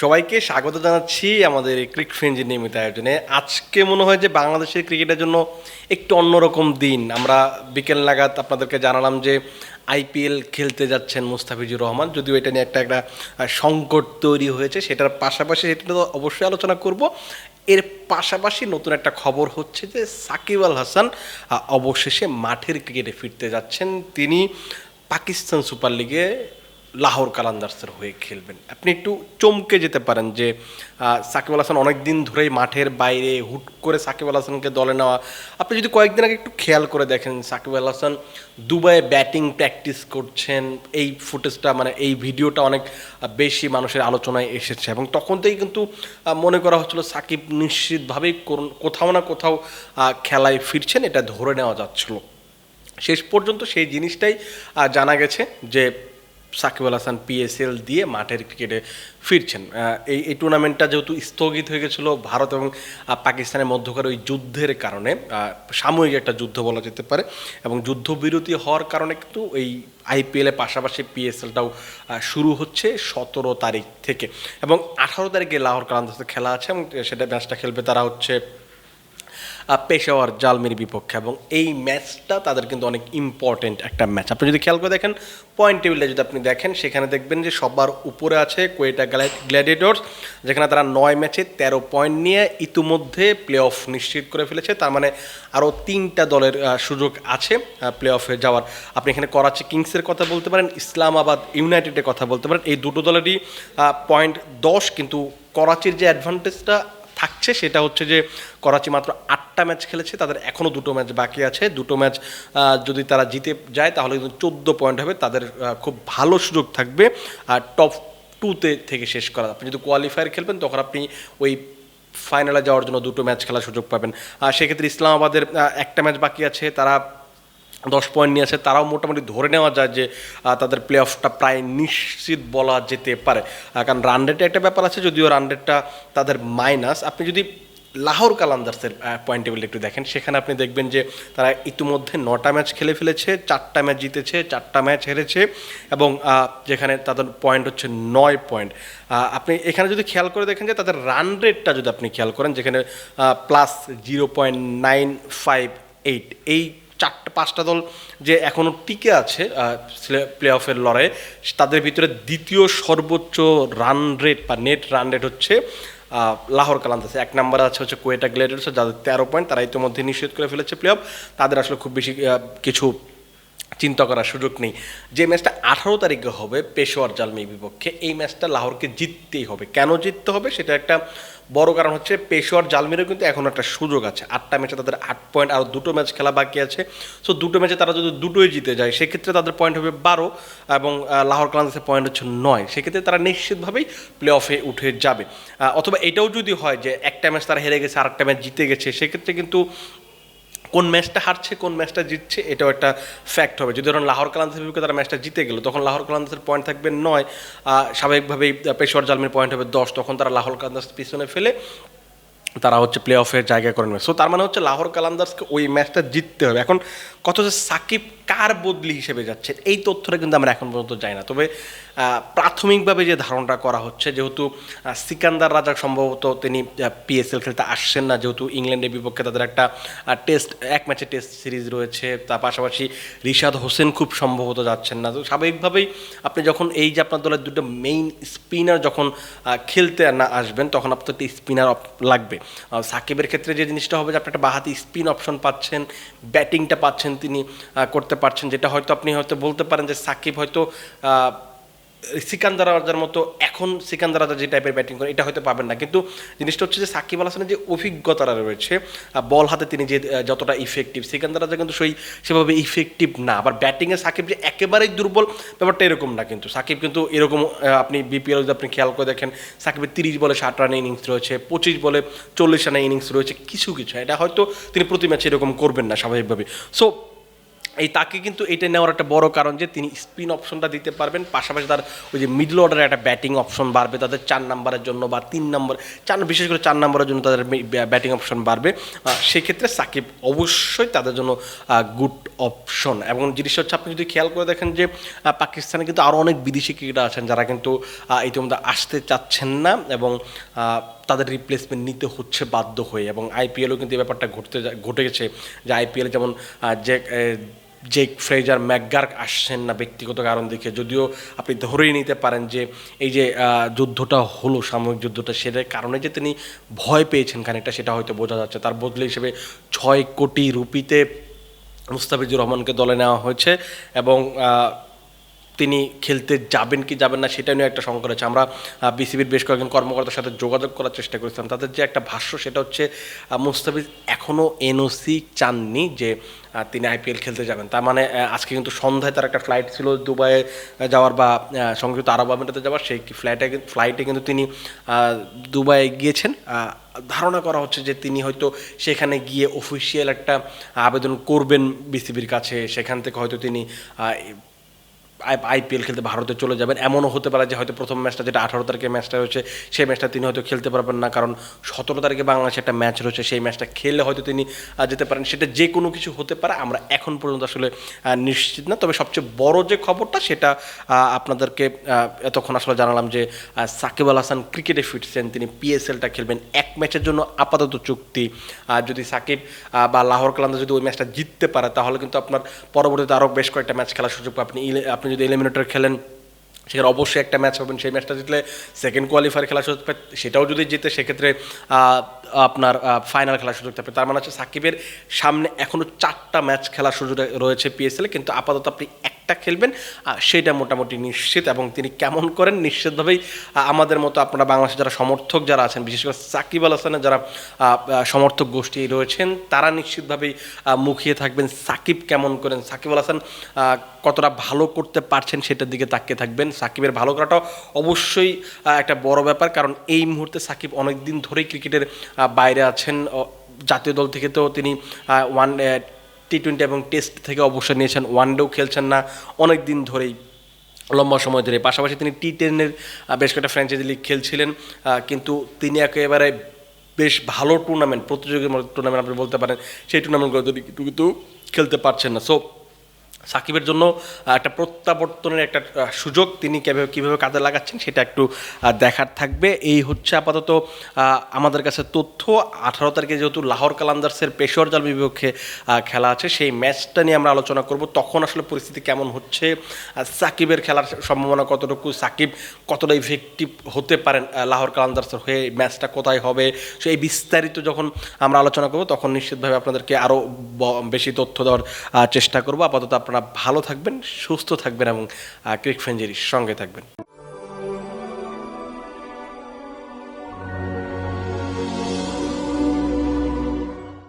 সবাইকে স্বাগত জানাচ্ছি আমাদের ক্রিক ফ্রেঞ্জি নিয়মিত আয়োজনে। আজকে মনে হয় যে বাংলাদেশের ক্রিকেটের জন্য একটু অন্যরকম দিন। আমরা বিকেল নাগাদ আপনাদেরকে জানালাম যে আইপিএল খেলতে যাচ্ছেন মুস্তাফিজুর রহমান। যদিও এটা নিয়ে একটা একটা সংকট তৈরি হয়েছে, সেটার পাশাপাশি সেটা তো অবশ্যই আলোচনা করব। এর পাশাপাশি নতুন একটা খবর হচ্ছে যে সাকিব আল হাসান অবশেষে মাঠের ক্রিকেটে ফিরতে যাচ্ছেন। তিনি পাকিস্তান সুপার লিগে লাহোর কালান্দার্সের হয়ে খেলবেন। আপনি একটু চমকে যেতে পারেন যে সাকিব আল হাসান অনেক দিন ধরেই মাঠের বাইরে হুট করে সাকিব আল হাসানকে দলে নেওয়া। আপনি যদি কয়েকদিন আগে একটু খেয়াল করে দেখেন, সাকিব আল হাসান দুবাইয়ে ব্যাটিং প্র্যাকটিস করছেন, এই ফুটেজটা মানে এই ভিডিওটা অনেক বেশি মানুষের আলোচনায় এসেছে এবং তখন থেকেই কিন্তু মনে করা হচ্ছিল সাকিব নিশ্চিতভাবেই কোথাও না কোথাও খেলায় ফিরছেন, এটা ধরে নেওয়া যাচ্ছিল। শেষ পর্যন্ত সেই জিনিসটাই জানা গেছে যে সাকিব আল হাসান পিএসএল দিয়ে মাঠের ক্রিকেটে ফিরছেন। এই এই টুর্নামেন্টটা যেহেতু স্থগিত হয়ে গেছিল ভারত এবং পাকিস্তানের মধ্যকার ওই যুদ্ধের কারণে সাময়িক একটা যুদ্ধ বলা যেতে পারে এবং যুদ্ধবিরতি হওয়ার কারণে কিন্তু এই আইপিএলের পাশাপাশি পিএসএলটাও শুরু হচ্ছে সতেরো তারিখ থেকে এবং আঠারো তারিখে লাহোর কালান্দাসে খেলা আছে এবং সেটা ম্যাচটা খেলবে তারা হচ্ছে পেশাওয়ার জালমির বিপক্ষে, এবং এই ম্যাচটা তাদের কিন্তু অনেক ইম্পর্টেন্ট একটা ম্যাচ। আপনি যদি খেয়াল করে দেখেন পয়েন্ট টেবিলটা যদি আপনি দেখেন, সেখানে দেখবেন যে সবার উপরে আছে কোয়েটা গ্ল্যাডিয়েটর্স, যেখানে তারা নয় ম্যাচে তেরো পয়েন্ট নিয়ে ইতিমধ্যে প্লে অফ নিশ্চিত করে ফেলেছে। তার মানে আরও তিনটা দলের সুযোগ আছে প্লে অফে যাওয়ার। আপনি এখানে করাচি কিংসের কথা বলতে পারেন, ইসলামাবাদ ইউনাইটেডের কথা বলতে পারেন। এই দুটো দলেরই পয়েন্ট দশ, কিন্তু করাচির যে অ্যাডভান্টেজটা থাকছে সেটা হচ্ছে যে করাচি মাত্র আটটা ম্যাচ খেলেছে, তাদের এখনও দুটো ম্যাচ বাকি আছে। দুটো ম্যাচ যদি তারা জিতে যায়, তাহলে কিন্তু চোদ্দ পয়েন্ট হবে, তাদের খুব ভালো সুযোগ থাকবে। আর টপ টুতে থেকে শেষ করা। আপনি যদি কোয়ালিফায়ার খেলবেন, তখন আপনি ওই ফাইনালে যাওয়ার জন্য দুটো ম্যাচ খেলার সুযোগ পাবেন। আর সেক্ষেত্রে ইসলামাবাদের একটা ম্যাচ বাকি আছে, তারা দশ পয়েন্ট নিয়ে আছে তারাও মোটামুটি ধরে নেওয়া যায় যে তাদের প্লে অফটা প্রায় নিশ্চিত বলা যেতে পারে। কারণ রান রেটে একটা ব্যাপার আছে, যদিও রান রেটটা তাদের মাইনাস আপনি যদি লাহোর কালান্দার্সের পয়েন্ট টেবিল একটু দেখেন, সেখানে আপনি দেখবেন যে, তারা ইতিমধ্যে নটা ম্যাচ খেলে ফেলেছে, চারটা ম্যাচ জিতেছে, চারটা ম্যাচ হেরেছে, এবং যেখানে তাদের পয়েন্ট হচ্ছে নয় পয়েন্ট আপনি এখানে যদি খেয়াল করে দেখেন যে, তাদের রান রেটটা যদি আপনি খেয়াল করেন, যেখানে plus zero point nine five eight এই চারটে, পাঁচটা দল যে এখনও টিকে আছে প্লে অফের লড়াইয়ে, তাদের ভিতরে দ্বিতীয় সর্বোচ্চ রান রেট বা নেট রান রেট হচ্ছে লাহোর কালান্দাসে এক নম্বরে আছে হচ্ছে কোয়েটা গ্লেডার্স, যাদের তেরো পয়েন্ট তারা ইতিমধ্যে নিষেধ করে ফেলেছে প্লে অফ তাদের আসলে খুব বেশি কিছু চিন্তা করার সুযোগ নেই। যে ম্যাচটা আঠারো তারিখে হবে, পেশোয়ার জালমির বিপক্ষে, এই ম্যাচটা লাহোরকে জিততেই হবে। কেন জিততে হবে সেটা একটা বড় কারণ হচ্ছে পেশোয়ার জালমিরও কিন্তু এখন একটা সুযোগ আছে। আটটা ম্যাচে তাদের আট পয়েন্ট আর দুটো ম্যাচ খেলা বাকি আছে। সো দুটো ম্যাচে তারা যদি দুটোই জিতে যায়, সেক্ষেত্রে তাদের পয়েন্ট হবে বারো এবং লাহোর কালান্দাসের পয়েন্ট হচ্ছে নয়। সেক্ষেত্রে তারা নিশ্চিতভাবেই প্লে অফে উঠে যাবে। অথবা এটাও যদি হয় যে একটা ম্যাচ তারা হেরে গেছে আর একটা ম্যাচ জিতে গেছে, সেক্ষেত্রে কিন্তু কোন ম্যাচটা হারছে, কোন ম্যাচটা জিতছে, এটাও একটা ফ্যাক্ট হবে। যদি ধরুন লাহোর কালান্দাসের বিপক্ষে তারা ম্যাচটা জিতে গেল, তখন লাহোর কালান্দাসের পয়েন্ট থাকবে নয় স্বাভাবিকভাবেই পেশোয়ার জালমের পয়েন্ট হবে দশ, তখন তারা লাহোর কালান্দাস পিছনে ফেলে তারা হচ্ছে প্লে অফের জায়গা করে নেবে। সো তার মানে হচ্ছে লাহোর কালান্দাসকে ওই ম্যাচটা জিততে হবে। এখন কত যে সাকিব কার বদলি হিসেবে যাচ্ছে, এই তথ্যটা কিন্তু আমরা এখন পর্যন্ত যাই না। তবে প্রাথমিকভাবে যে ধারণাটা করা হচ্ছে, যেহেতু সিকান্দার রাজা সম্ভবত তিনি পিএসএল খেলতে আসছেন না, যেহেতু ইংল্যান্ডের বিপক্ষে তাদের একটা টেস্ট, এক ম্যাচে টেস্ট সিরিজ রয়েছে, তার পাশাপাশি রিশাদ হোসেন খুব সম্ভবত যাচ্ছেন না। তো স্বাভাবিকভাবেই আপনি যখন এই যে আপনার দলের দুটো মেইন স্পিনার যখন খেলতে না আসবেন, তখন আপনার একটা স্পিনার লাগবে। সাকিবের ক্ষেত্রে যে জিনিসটা হবে যে, আপনি একটা বাহাতি স্পিন অপশন পাচ্ছেন ব্যাটিংটা পাচ্ছেন তিনি করতে পারছেন যেটা হয়তো আপনি হয়তো বলতে পারেন যে সাকিব হয়তো সিকান্দার রাজার মতো এখন সিকান্দার রাজা যে টাইপের ব্যাটিং করে, এটা হয়তো পাবেন না। কিন্তু জিনিসটা হচ্ছে যে সাকিব আল হাসানের যে অভিজ্ঞতাটা রয়েছে বল হাতে তিনি যে যতটা ইফেক্টিভ সিকান্দার রাজা কিন্তু সেই, সেভাবে ইফেক্টিভ না। আবার ব্যাটিংয়ে সাকিব যে একেবারেই দুর্বল, ব্যাপারটা এরকম না কিন্তু। সাকিব কিন্তু এরকম আপনি বিপিএল যদি আপনি খেয়াল করে দেখেন, সাকিবের তিরিশ বলে ষাট রানের ইনিংস রয়েছে, পঁচিশ বলে চল্লিশ রানের ইনিংস রয়েছে, কিছু কিছু। এটা হয়তো তিনি প্রতি ম্যাচে এরকম করবেন না স্বাভাবিকভাবে সো এই তাকে কিন্তু এটা নেওয়ার একটা বড় কারণ যে তিনি স্পিন অপশনটা দিতে পারবেন, পাশাপাশি তার ওই যে মিডল অর্ডারে একটা ব্যাটিং অপশন বাড়বে, তাদের চার নাম্বারের জন্য বা তিন নম্বর, চার, বিশেষ করে চার নম্বরের জন্য তাদের ব্যাটিং অপশন বাড়বে। সেক্ষেত্রে সাকিব অবশ্যই তাদের জন্য গুড অপশন এবং জিনিসটা হচ্ছে, আপনি যদি খেয়াল করে দেখেন যে পাকিস্তানে কিন্তু আরও অনেক বিদেশি ক্রিকেটার আছেন যারা কিন্তু ইতিমধ্যে আসতে চাচ্ছেন না এবং তাদের রিপ্লেসমেন্ট নিতে হচ্ছে বাধ্য হয়ে। এবং আইপিএলও কিন্তু এই ব্যাপারটা ঘটতে ঘটে গেছে যে আইপিএল যেমন যে জেক ফ্রেজার ম্যাকগার্ক আসছেন না ব্যক্তিগত কারণ দেখে। যদিও আপনি ধরেই নিতে পারেন যে এই যে যুদ্ধটা হলো সাময়িক যুদ্ধটা, সেটার কারণে যে তিনি ভয় পেয়েছেন খানিকটা, সেটা হয়তো বোঝা যাচ্ছে। তার বদলে হিসেবে ছয় কোটি রুপিতে মুস্তাফিজুর রহমানকে দলে নেওয়া হয়েছে এবং তিনি খেলতে যাবেন কি যাবেন না সেটা নিয়ে একটা শঙ্কা রয়েছে আমরা বিসিবির বেশ কয়েকজন কর্মকর্তার সাথে যোগাযোগ করার চেষ্টা করেছিলাম। তাদের যে একটা ভাষ্য সেটা হচ্ছে মুস্তাফিজ এখনও এনওসি চাননি যে তিনি আইপিএল খেলতে যাবেন। তার মানে আজকে কিন্তু সন্ধ্যায় তার একটা ফ্লাইট ছিল দুবাইয়ে যাওয়ার বা সংযুক্ত আরব আমিরাতে যাওয়ার, সেই ফ্লাইটে ফ্লাইটে কিন্তু তিনি দুবাইয়ে গিয়েছেন। ধারণা করা হচ্ছে যে তিনি হয়তো সেখানে গিয়ে অফিসিয়াল একটা আবেদন করবেন বিসিবির কাছে। সেখান থেকে হয়তো তিনি আইপিএল খেলতে ভারতে চলে যাবেন। এমনও হতে পারে যে হয়তো প্রথম ম্যাচটা যেটা আঠারো তারিখে ম্যাচটা রয়েছে সেই ম্যাচটা তিনি হয়তো খেলতে পারবেন না, কারণ সতেরো তারিখে বাংলাদেশে একটা ম্যাচ রয়েছে, সেই ম্যাচটা খেললে হয়তো তিনি যেতে পারেন। সেটা যে কোনো কিছু হতে পারে, আমরা এখন পর্যন্ত আসলে নিশ্চিত না। তবে সবচেয়ে বড় যে খবরটা, সেটা আপনাদেরকে এতক্ষণ আসলে জানালাম যে সাকিব আল হাসান ক্রিকেটে ফিরছেন তিনি পিএসএলটা খেলবেন এক ম্যাচের জন্য আপাতত চুক্তি। আর যদি সাকিব বা লাহোর কালান্দা যদি ওই ম্যাচটা জিততে পারে, তাহলে কিন্তু আপনার পরবর্তীতে আরও বেশ কয়েকটা ম্যাচ খেলার সুযোগ। আপনি ইলে- আপনি যদি এলিমিনেটর খেলেন সেখানে অবশ্যই একটা ম্যাচ হবেন সেই ম্যাচটা জিতলে সেকেন্ড কোয়ালিফায়ার খেলার সুযোগ পাবে সেটাও যদি জিতে, সেক্ষেত্রে আপনার ফাইনাল খেলার সুযোগ থাকবে। তার মানে হচ্ছে সাকিবের সামনে এখনও চারটা ম্যাচ খেলার সুযোগ রয়েছে পিএসএলে কিন্তু আপাতত আপনি একটা খেলবেন সেটা মোটামুটি নিশ্চিত এবং তিনি কেমন করেন নিশ্চিতভাবেই আমাদের মতো আপনারা বাংলাদেশের যারা সমর্থক যারা আছেন, বিশেষ করে সাকিব আল হাসানের যারা সমর্থক গোষ্ঠী রয়েছেন, তারা নিশ্চিতভাবেই মুখিয়ে থাকবেন সাকিব কেমন করেন। সাকিব আল হাসান কতটা ভালো করতে পারছেন সেটার দিকে তাকিয়ে থাকবেন। সাকিবের ভালো করাটাও অবশ্যই একটা বড় ব্যাপার। কারণ এই মুহূর্তে সাকিব অনেক দিন ধরেই ক্রিকেটের বাইরে আছেন। জাতীয় দল থেকে তো তিনি ওয়ান টি টোয়েন্টি এবং টেস্ট থেকে অবসর নিয়েছেন। ওয়ানডেও খেলছেন না অনেক দিন ধরেই, লম্বা সময় ধরে। পাশাপাশি তিনি টি টেনের বেশ কয়েকটা ফ্র্যাঞ্চাইজি লিগ খেলছিলেন। কিন্তু তিনি একেবারে বেশ ভালো টুর্নামেন্ট প্রতিযোগীর মতো টুর্নামেন্ট আপনি বলতে পারেন, সেই টুর্নামেন্টগুলো তিনি কিন্তু খেলতে পারছেন না। সো সাকিবের জন্য একটা প্রত্যাবর্তনের একটা সুযোগ তিনি কীভাবে কীভাবে কাজে লাগাচ্ছেন সেটা একটু দেখার থাকবে। এই হচ্ছে আপাতত আমাদের কাছে তথ্য। আঠারো তারিখে যেহেতু লাহোর কালান্দার্সের পেশোয়ার জাল বিপক্ষে খেলা আছে, সেই ম্যাচটা নিয়ে আমরা আলোচনা করব। তখন আসলে পরিস্থিতি কেমন হচ্ছে সাকিবের খেলার সম্ভাবনা কতটুকু, সাকিব কতটা ইফেক্টিভ হতে পারেন লাহোর কালান্দার্সের হয়ে, ম্যাচটা কোথায় হবে সো এই বিস্তারিত যখন আমরা আলোচনা করব, তখন নিশ্চিতভাবে আপনাদেরকে আরও বেশি তথ্য দেওয়ার চেষ্টা করব। আপাতত আপনারা ভালো থাকবেন সুস্থ থাকবেন এবং ক্রিক ফ্রেঞ্জেরির সঙ্গে থাকবেন।